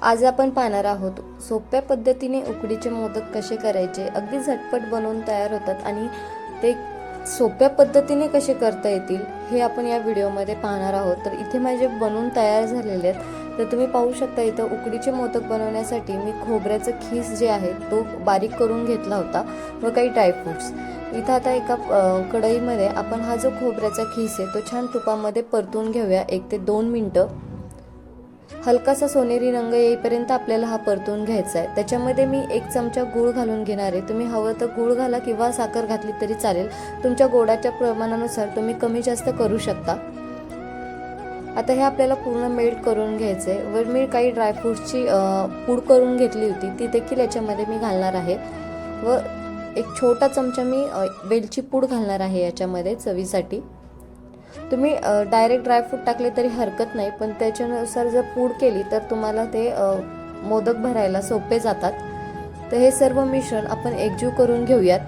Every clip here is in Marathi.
आज आपण पाहणार आहोत सोप्या पद्धतीने उकडीचे मोदक कसे करायचे? अगदी झटपट बनवून तयार होतात आणि ते सोप्या पद्धतीने कसे करता येतील हे आपण या व्हिडिओमध्ये पाहणार आहोत. तर इथे माझे बनवून तयार झालेले आहेत. तर तुम्ही पाहू शकता इथं उकडीचे मोदक बनवण्यासाठी मी खोबऱ्याचं खीस जे आहे तो बारीक करून घेतला होता व काही ड्रायफ्रूट्स इथं आता एका कढईमध्ये आपण हा जो खोबऱ्याचा खीस आहे तो छान तुपामध्ये परतून घेऊया. एक ते दोन मिनटं. हलकासा सोनेरी रंग येईपर्यंत आपल्याला हा परतून घ्यायचा आहे त्याच्यामध्ये मी एक चमचा गूळ घालून घेणार आहे. तुम्ही हवं तर गूळ घाला किंवा साखर घातली तरी चालेल. तुमच्या गोडाच्या प्रमाणानुसार तुम्ही कमी जास्त करू शकता. आता हे आपल्याला पूर्ण मेल्ट करून घ्यायचं आहे वर मी काही ड्रायफ्रूट्सची पूड करून घेतली होती. ती देखील याच्यामध्ये मी घालणार आहे. व एक छोटा चमचा मी वेलची पूड घालणार आहे याच्यामध्ये चवीसाठी. तुम्ही डायरेक्ट ड्रायफ्रूट टाकले तरी हरकत नाही पण त्याच्यानुसार जर पूड केली तर तुम्हाला ते मोदक भरायला सोपे जातात. तर हे सर्व मिश्रण आपण एकजीव करून घेऊयात.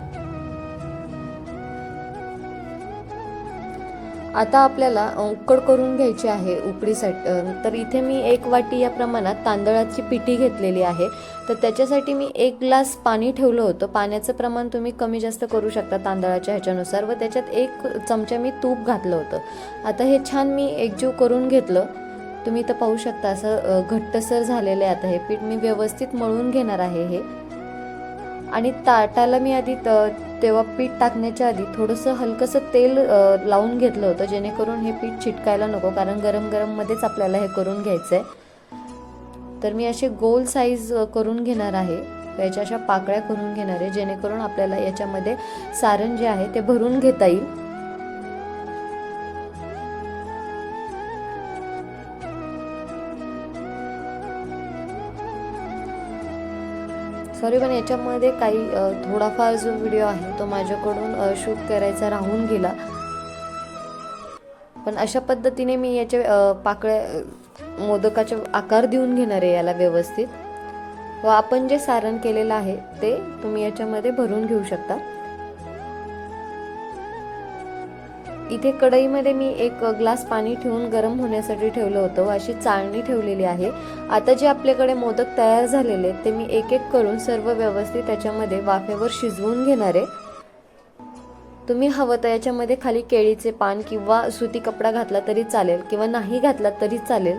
आता आपल्याला उकड करून घ्यायची आहे उकडीसाठी तर इथे मी एक वाटी या प्रमाणात तांदळाची पिठी घेतलेली आहे. तर त्याच्यासाठी मी एक ग्लास पाणी ठेवलं होतं. पाण्याचं प्रमाण तुम्ही कमी जास्त करू शकता तांदळाच्या ह्याच्यानुसार व त्याच्यात एक चमचा मी तूप घातलं होतं. आता हे छान मी एकजीव करून घेतलं. तुम्ही इथं पाहू शकता असं घट्टसर झालेलं आहे आता हे पीठ. मी व्यवस्थित मळून घेणार आहे हे. आणि ताटाला मी आधी त- तेव्हा पीठ टाकण्याच्या आधी थोडंसं हलकंसं तेल लावून घेतलं होतं जेणेकरून हे पीठ चिटकायला नको कारण गरम गरममध्येच आपल्याला हे करून घ्यायचं आहे तर मी असे गोल साईज करून घेणार आहे. याच्या अशा पाकळ्या करून घेणार आहे जेणेकरून आपल्याला याच्यामध्ये सारण जे आहे ते भरून घेता येईल. सॉरी पण याच्यामध्ये काही थोडाफार जो व्हिडिओ आहे तो माझ्याकडून शूट करायचा राहून गेला. पण अशा पद्धतीने मी याचे पाकळ्या मोदकाचे आकार देऊन घेणार आहे याला व्यवस्थित. व आपण जे सारण केलेलं आहे ते तुम्ही याच्यामध्ये भरून घेऊ शकता. इथे कढईमध्ये मी एक ग्लास पाणी ठेवून गरम होण्यासाठी ठेवलं होतं अशी चाळणी ठेवलेली आहे. आता जे आपल्याकडे मोदक तयार झालेले आहेत ते मी एक एक करून सर्व व्यवस्थित त्याच्यामध्ये वाफेवर शिजवून घेणार आहे. तुम्ही हवं तर याच्यामध्ये खाली केळीचे पान किंवा सुती कपडा घातला तरी चालेल किंवा नाही घातला तरी चालेल.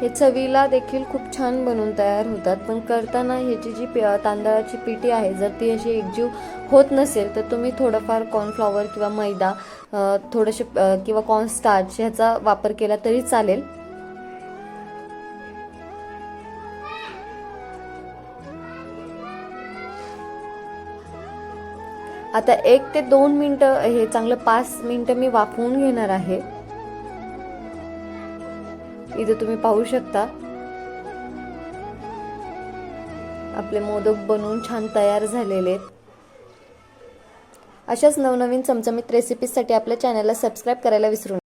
हे चवीला देखील खूप छान बनून तयार होतात. पण करताना ह्याची जी पि- तांदळाची पिठी आहे जर ती अशी एकजीव होत नसेल तर तुम्ही थोडंफार कॉर्नफ्लॉवर किंवा मैदा थोडंसे थोडेसे कॉर्न किंवा कॉर्नस्टार्च ह्याचा वापर केला तरी चालेल. आता एक ते दोन मिनटं हे चांगलं पाच मिनटं मी वाफवून घेणार आहे. इथे तुम्ही पाहू शकता. आपले मोदक बनवून छान तयार झालेले आहेत. अशाच नवनवीन चमचमीत रेसिपीजसाठी आपल्या चॅनलला सबस्क्राईब करायला विसरू नका.